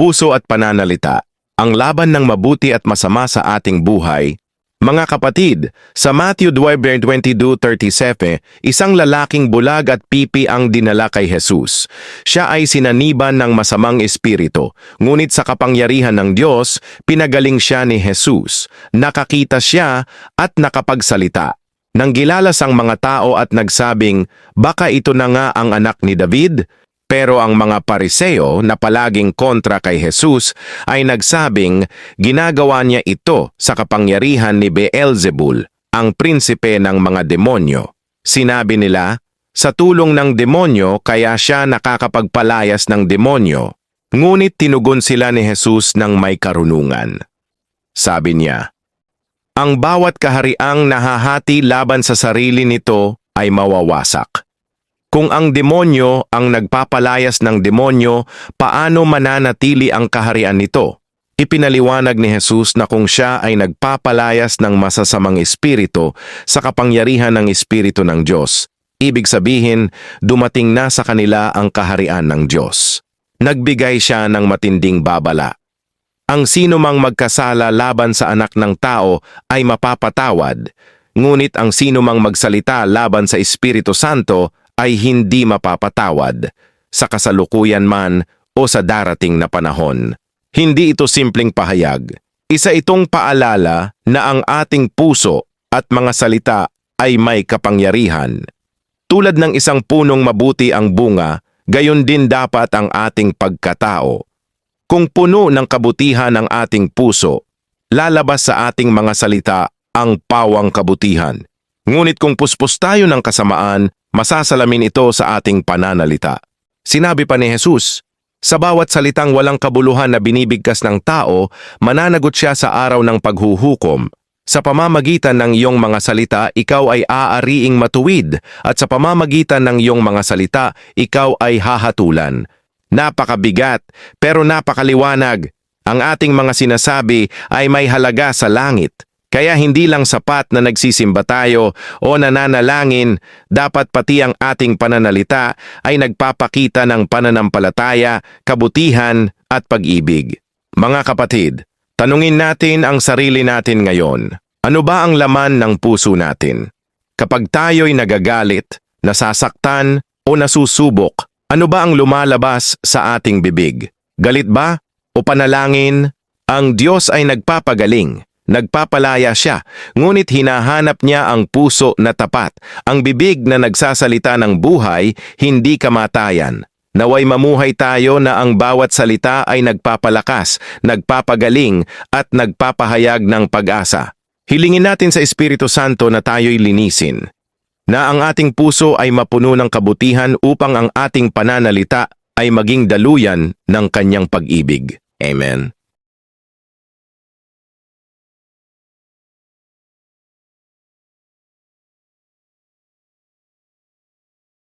puso at pananalita, ang laban ng mabuti at masama sa ating buhay. Mga kapatid, sa Matthew 12:22-37, isang lalaking bulag at pipi ang dinala kay Jesus. Siya ay sinaniban ng masamang espiritu, ngunit sa kapangyarihan ng Diyos, pinagaling siya ni Jesus. Nakakita siya at nakapagsalita. Nang gilalas ang mga tao at nagsabing, baka ito na nga ang anak ni David, pero ang mga pariseo na palaging kontra kay Jesus ay nagsabing ginagawa niya ito sa kapangyarihan ni Beelzebul, ang prinsipe ng mga demonyo. Sinabi nila, sa tulong ng demonyo kaya siya nakakapagpalayas ng demonyo. Ngunit tinugon sila ni Jesus ng may karunungan. Sabi niya, Ang bawat kahariang nahahati laban sa sarili nito ay mawawasak. Kung ang demonyo ang nagpapalayas ng demonyo, paano mananatili ang kaharian nito? Ipinaliwanag ni Jesus na kung siya ay nagpapalayas ng masasamang espiritu sa kapangyarihan ng espiritu ng Diyos, ibig sabihin, dumating na sa kanila ang kaharian ng Diyos. Nagbigay siya ng matinding babala. Ang sino mang magkasala laban sa anak ng tao ay mapapatawad, ngunit ang sino mang magsalita laban sa Espiritu Santo ay hindi mapapatawad, sa kasalukuyan man o sa darating na panahon. Hindi ito simpleng pahayag. Isa itong paalala na ang ating puso at mga salita ay may kapangyarihan. Tulad ng isang punong mabuti ang bunga, gayon din dapat ang ating pagkatao. Kung puno ng kabutihan ang ating puso, lalabas sa ating mga salita ang pawang kabutihan. Ngunit kung puspos tayo ng kasamaan, masasalamin ito sa ating pananalita. Sinabi pa ni Jesus, sa bawat salitang walang kabuluhan na binibigkas ng tao, mananagot siya sa araw ng paghuhukom. Sa pamamagitan ng iyong mga salita, ikaw ay aariing matuwid at sa pamamagitan ng iyong mga salita, ikaw ay hahatulan. Napakabigat pero napakaliwanag. Ang ating mga sinasabi ay may halaga sa langit. Kaya hindi lang sapat na nagsisimba tayo o nananalangin, dapat pati ang ating pananalita ay nagpapakita ng pananampalataya, kabutihan at pag-ibig. Mga kapatid, tanungin natin ang sarili natin ngayon. Ano ba ang laman ng puso natin? Kapag tayo'y nagagalit, nasasaktan o nasusubok, ano ba ang lumalabas sa ating bibig? Galit ba o panalangin? Ang Diyos ay nagpapagaling. Nagpapalaya siya, ngunit hinahanap niya ang puso na tapat, ang bibig na nagsasalita ng buhay, hindi kamatayan. Naway mamuhay tayo na ang bawat salita ay nagpapalakas, nagpapagaling at nagpapahayag ng pag-asa. Hilingin natin sa Espiritu Santo na tayo'y linisin, na ang ating puso ay mapuno ng kabutihan upang ang ating pananalita ay maging daluyan ng kanyang pag-ibig. Amen.